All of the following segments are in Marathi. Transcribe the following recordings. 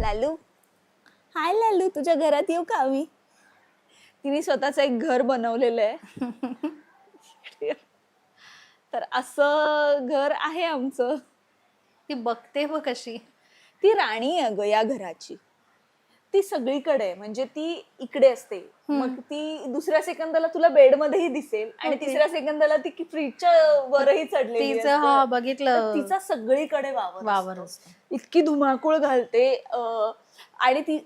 लालू? हाय लालू तुझ्या घरात येऊ का आम्ही? तिने स्वतःच एक घर बनवलेलं आहे. तर असं घर आहे आमचं. ती बघते बघ कशी. ती राणी आहे ग या घराची. ती सगळीकडे म्हणजे ती इकडे असते. मग ती दुसऱ्या सेकंदाला तुला बेड मध्येही दिसेल आणि. तिसऱ्या सेकंदाला ती फ्रीजच्या वरही. हा तर बघितलं तिचा सगळीकडे वावर वावर इतकी धुमाकूळ घालते आणि ती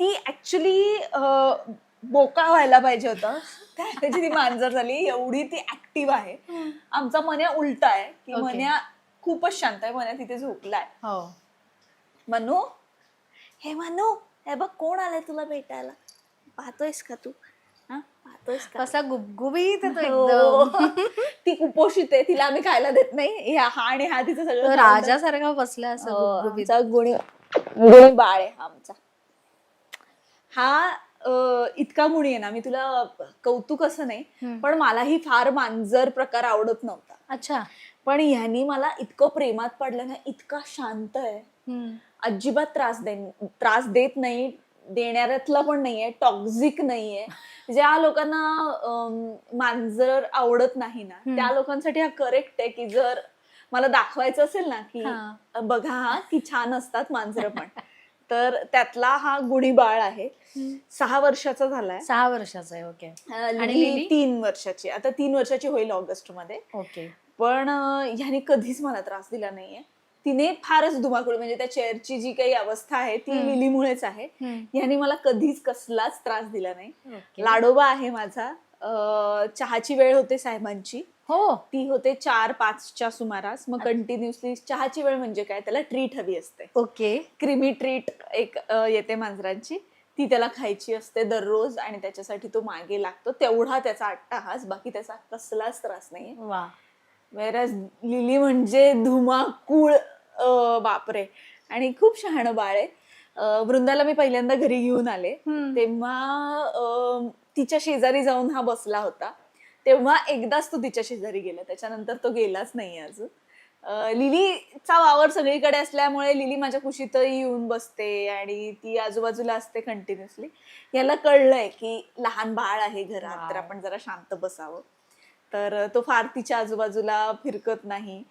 ती ऍक्च्युली बोका व्हायला पाहिजे होतं. त्याची ती मांजर झाली. एवढी ती ऍक्टिव्ह आहे. आमचा मन्या उलटा आहे की. मन्या खूपच शांत आहे. मन्या तिथे झोपलाय. हो. मनू? हे मनू? हे बघ कोण आलाय तुला भेटायला? पाहतोयस का तू? हा? पाहतोयस का? कसा गुबगुबीत आहे तो हो. एकदम. ती कुपोषित आहे तिला आम्ही खायला देत नाही. ह्या- हा आणि हा तिचं सगळं तो टाकतो. राजासारखा बसला असं हो, गुबगुबीत. आमचा गुणी गुणी बाळ आहे हा आमचा. हा अं, इतका गुणी आहे ना मी तुला कौतुक असं नाही हम्म. पण मलाही फार मांजर प्रकार आवडत नव्हता. अच्छा. पण ह्यानी मला इतकं प्रेमात पडलं ना इतका शांत आहे. हम्म. अजिबात त्रास दे त्रास देत नाही देणाऱ्यातला पण नाहीये टॉक्झिक नाहीये. ज्या लोकांना मांजर आवडत नाही ना. त्या लोकांसाठी हा करेक्ट आहे की जर मला दाखवायचं असेल ना की. बघा हा की छान असतात मांजरं पण. तर त्यातला हा गुणी बाळ आहे. सहा वर्षाचा झालाय. सहा वर्षाचा आहे ओके. आणि? तीन वर्षाची आता तीन वर्षाची होईल ऑगस्टमध्ये ओके. पण ह्याने कधीच मला त्रास दिला नाहीये. तिने फारच धुमाकूळ म्हणजे त्या चेअरची जी काही अवस्था आहे ती. लिलीमुळेच आहे. ह्याने मला कधीच कसलाच त्रास दिला नाही. लाडोबा आहे माझा. चहाची वेळ होते साहेबांची. हो. ती होते चार पाचच्या सुमारास. मग कंटिन्युअसली चहाची वेळ म्हणजे काय? त्याला ट्रीट हवी असते. ओके. क्रिमी ट्रीट एक येते मांजरांची. ती त्याला खायची असते दररोज आणि त्याच्यासाठी तो मागे लागतो. तेवढा त्याचा अट्टाहास. बाकी त्याचा कसलाच त्रास नाही लिली म्हणजे धुमाकूळ बापरे. आणि खूप शहाणं बाळ आहे. वृंदाला मी पहिल्यांदा घरी घेऊन आले. तेव्हा तिच्या शेजारी जाऊन हा बसला होता. तेव्हा एकदाच तो तिच्या शेजारी गेला. त्याच्यानंतर तो गेलाच नाही अजून. लिलीचा वावर सगळीकडे असल्यामुळे लिली माझ्या कुशीतही येऊन बसते आणि ती आजूबाजूला असते कंटिन्युअसली याला कळलंय की लहान बाळ आहे घरात तर. आपण जरा शांत बसावं. तर तो फार तिच्या आजूबाजूला फिरकत नाही.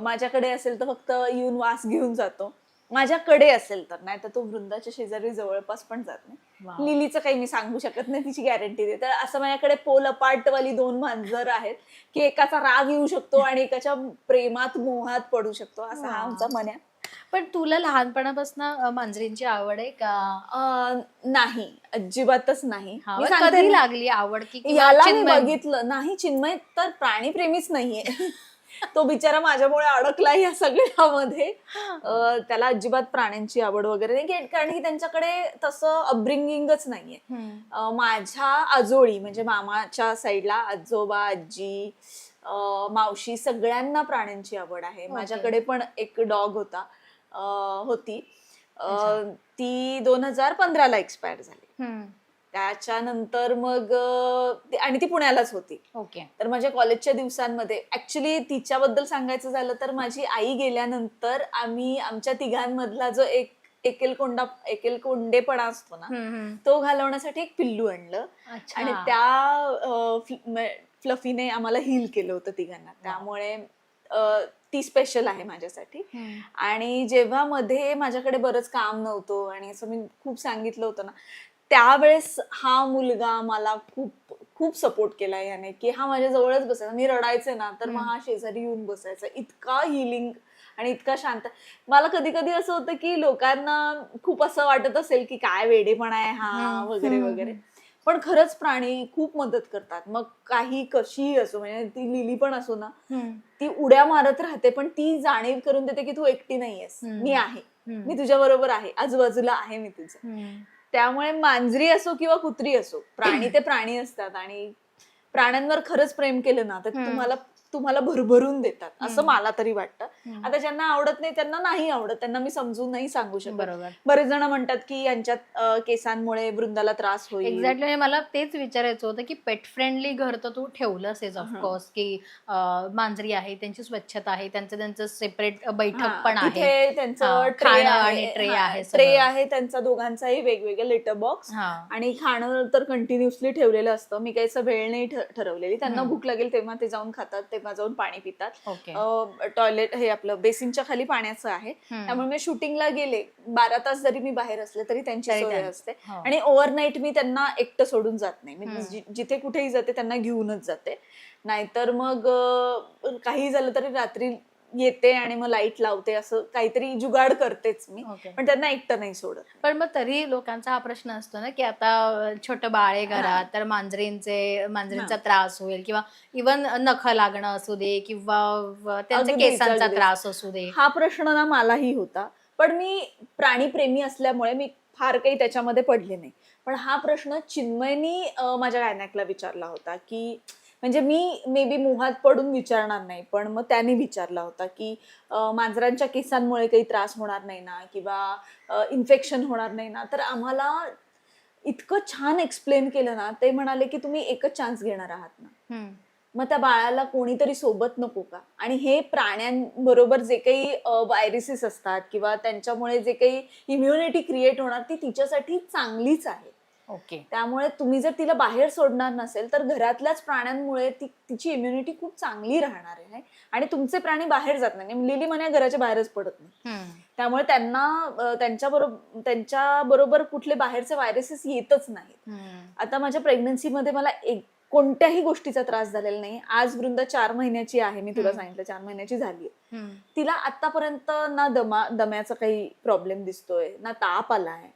माझ्याकडे असेल तर फक्त येऊन वास घेऊन जातो. माझ्याकडे असेल तर नाही तर तो वृंदाच्या शेजारी जवळपास पण जात नाही. लिलीचं काही मी सांगू शकत नाही तिची गॅरंटी दे तर असं माझ्याकडे पोल वाली दोन मांजर आहेत की एकाचा राग येऊ शकतो आणि एकाच्या प्रेमात मोहात पडू शकतो असा हा. आमचा मन्या पण तुला लहानपणापासून मांजरींची आवड आहे का? नाही अजिबातच नाही. कधी लागली आवड की याला मी? बघितलं. नाही चिन्मय तर प्राणीप्रेमीच नाहीये. तो बिचारा माझ्यामुळे अडकला या सगळ्यामध्ये. त्याला अजिबात प्राण्यांची आवड वगैरे नाही कारण की त्यांच्याकडे तसं अपब्रिंगिंगच नाहीये. माझ्या आजोळी म्हणजे मामाच्या साईडला आजोबा आजी मावशी सगळ्यांना प्राण्यांची आवड आहे. माझ्याकडे पण एक डॉग होता होती. ती दोन हजार पंधराला एक्सपायर झाली. त्याच्यानंतर मग आणि ती पुण्यालाच होती ओके तर माझ्या कॉलेजच्या दिवसांमध्ये ऍक्च्युली तिच्याबद्दल सांगायचं झालं तर माझी आई गेल्यानंतर आम्ही आमच्या तिघांमधला जो एक एकेलकोंडा एकेलकोंडेपणा असतो ना. तो घालवण्यासाठी एक पिल्लू आणलं. आणि त्या फ्लफीने आम्हाला हील केलं होतं तिघांना त्यामुळे ती स्पेशल आहे माझ्यासाठी. आणि जेव्हा मध्ये माझ्याकडे बरंच काम नव्हतं आणि असं मी खूप सांगितलं होतं ना त्यावेळेस हा मुलगा मला खूप खूप सपोर्ट केला याने की हा माझ्या जवळच बसायचा. मी रडायचे ना तर मग हा शेजारी येऊन बसायचा. इतका हिलिंग आणि इतका शांत. मला कधी कधी असं होतं की लोकांना खूप असं वाटत असेल की काय वेडेपणा आहे हा वगैरे वगैरे. पण खरंच प्राणी खूप मदत करतात. मग काही कशीही असो म्हणजे ती लिली पण असो ना. ती उड्या मारत राहते पण ती जाणीव करून देते की तू एकटी नाहीयेस. मी आहे. मी तुझ्या बरोबर आहे. आजूबाजूला आहे मी तुझं. त्यामुळे मांजरी असो किंवा कुत्री असो प्राणी ते प्राणी असतात आणि प्राण्यांवर खरंच प्रेम केलं ना तर. तुम्हाला तुम्हाला भरभरून देतात असं. मला तरी वाटतं. आता ज्यांना आवडत नाही त्यांना नाही आवडत त्यांना मी समजून नाही सांगू शकत बरोबर बरेच जण म्हणतात की यांच्यात केसांमुळे वृंदाला त्रास होईल एक्झॅक्टली मला तेच विचारायचं होतं की पेट फ्रेंडली घर तर तू ठेवलंस हा. ऑफकोर्स की मांजरी आहे त्यांची स्वच्छता आहे त्यांचं त्यांचं सेपरेट बैठक पण आहे त्यांचं ट्रे आहे ट्रे. आहे त्यांचा दोघांचाही वेगवेगळे लेटर बॉक्स आणि खाणं तर कंटिन्युअसली ठेवलेलं असतं मी काही वेळ नाही ठरवलेली. त्यांना. भूक लागेल तेव्हा ते जाऊन खातात तेव्हा जाऊन पाणी पितात. टॉयलेट हे आपलं बेसिनच्या खाली पाण्याचं आहे. त्यामुळे मी शूटिंगला गेले. बारा तास जरी मी बाहेर असले तरी त्यांची सोय. असते. हो. आणि ओव्हरनाईट मी त्यांना एकटं सोडून जात नाही. मी जिथे कुठेही जाते त्यांना घेऊनच जाते. नाहीतर मग काही झालं तरी रात्री येते आणि मग लाइट लावते असं काहीतरी जुगाड करतेच मी. पण त्यांना एकटं नाही सोडत. पण मग तरी लोकांचा हा प्रश्न असतो ना की आता छोटं बाळ आहे घरात तर मांजरींचे मांजरींचा त्रास होईल किंवा इवन नख लागणं असू दे किंवा त्यांच्या केसांचा. त्रास असू दे. हा प्रश्न ना मलाही होता. पण मी प्राणीप्रेमी असल्यामुळे मी फार काही त्याच्यामध्ये पडले नाही. पण हा प्रश्न चिन्मयनी माझ्या गायनाकला विचारला होता की म्हणजे मी मे बी मुहात पडून विचारणार नाही पण मग त्यांनी विचारला होता की मांजरांच्या केसांमुळे काही त्रास होणार नाही ना किंवा इन्फेक्शन होणार नाही ना? तर आम्हाला इतकं छान एक्सप्लेन केलं ना ते म्हणाले की तुम्ही एकच चान्स घेणार आहात ना. मग त्या बाळाला कोणीतरी सोबत नको का? आणि हे प्राण्यांबरोबर जे काही व्हायरसेस असतात किंवा त्यांच्यामुळे जे काही इम्युनिटी क्रिएट होणार ती तिच्यासाठी चांगलीच आहे. ओके. त्यामुळे तुम्ही जर तिला बाहेर सोडणार नसेल तर घरातल्याच प्राण्यांमुळे ती तिची इम्युनिटी खूप चांगली राहणार आहे. आणि तुमचे प्राणी बाहेर जात नाही लिली म्हणे घराच्या बाहेरच पडत नाही. त्यामुळे त्यांना त्यांच्या बरोबर त्यांच्या बरोबर कुठले बाहेरचे व्हायरसेस येतच नाहीत. आता माझ्या प्रेग्नन्सीमध्ये मला एक कोणत्याही गोष्टीचा त्रास झालेला नाही आज वृंदा चार महिन्याची आहे मी तुला. सांगितलं चार महिन्याची झाली. तिला आतापर्यंत ना दमा दम्याचा काही प्रॉब्लेम दिसतोय ना ताप आलाय.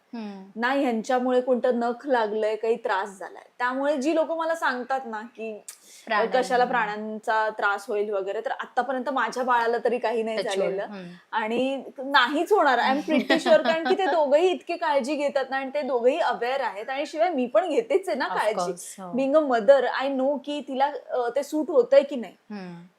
ना ह्यांच्यामुळे कोणतं नख लागलंय काही त्रास झालाय त्यामुळे जी लोक मला सांगतात ना की. कशाला प्राण्यांचा त्रास होईल वगैरे तर आतापर्यंत माझ्या बाळाला तरी काही नाही. झालेलं. आणि नाहीच होणार आय एम प्रिटी शुअर कारण की ते दोघंही इतके काळजी घेतात ना आणि ते दोघंही अवेअर आहेत आणि शिवाय मी पण घेतेच आहे ना काळजी. Being a mother I know की तिला ते सूट होतंय की नाही.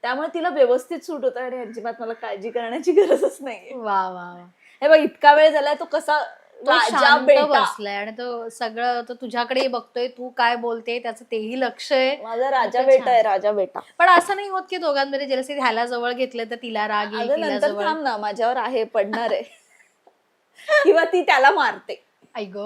त्यामुळे तिला व्यवस्थित सूट होतं आणि अजिबात मला काळजी करण्याची गरजच नाही वा वा वा. हे बघ इतका वेळ झालाय तो कसा तो राजा शांत बेटा बसलाय आणि तो सगळं तो तुझ्याकडे बघतोय तू काय बोलते त्याचं तेही लक्ष आहे. माझा राजा. बेटा आहे राजा बेटा. पण असं नाही होत की दोघांमध्ये जलसी ह्याला जवळ घेतलं तर तिला राग येईल अगं तिला नंतर जवळ. थांब ना माझ्यावर आहे पडणार आहे. किंवा ती त्याला मारते. ऐक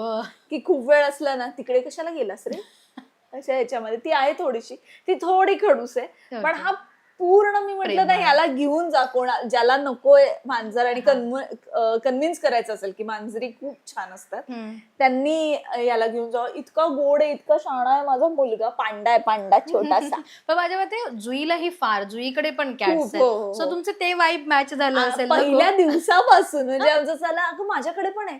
की खूप वेळ असला ना तिकडे कशाला गेलास रे? अशा याच्यामध्ये ती आहे थोडीशी. ती थोडी खडूस आहे. पण हा पूर्ण मी म्हटलं ना प्रेमळ. याला घेऊन जा कोणा ज्याला नकोय मांजर आणि कन्व्हिन्स करायचं असेल की मांजरी खूप छान असतात. त्यांनी याला घेऊन जावं इतका गोड आहे इतका शाणा आहे माझा मुलगा पांडा आहे पांडा छोटासा. पण माझ्या मते जुईलाही फार जुईकडे पण कॅट्स हो, हो, हो. सो तुमचं ते वाईब मॅच झालं असेल पहिल्या? दिवसापासून म्हणजे आमचं चला अगं माझ्याकडे पण आहे.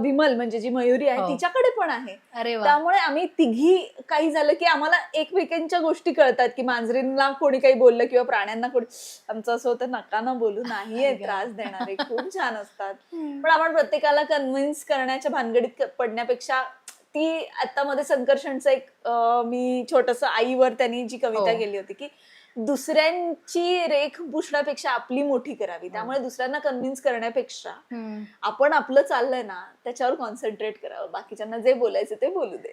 विमल म्हणजे जी मयुरी आहे हो. तिच्याकडे पण आहे. अरे त्यामुळे आम्ही तिघी काही झालं की आम्हाला एकमेकांच्या गोष्टी कळतात की मांजरींना कोणी काही बोललं किंवा प्राण्यांना कोणी आमचं असं होतं नका ना बोलू नाहीये त्रास देणारे खूप छान असतात. पण आपण प्रत्येकाला कन्व्हिन्स करण्याच्या भानगडीत पडण्यापेक्षा ती आता मध्ये संकर्षणचं एक मी छोटस आईवर त्यांनी जी कविता हो. केली होती की दुसऱ्यांची रेख पुसण्यापेक्षा आपली मोठी करावी. त्यामुळे दुसऱ्यांना कन्व्हिन्स करण्यापेक्षा. आपण आपलं चाललंय ना त्याच्यावर कॉन्सन्ट्रेट करावं. बाकीच्यांना जे बोलायचं ते बोलू दे.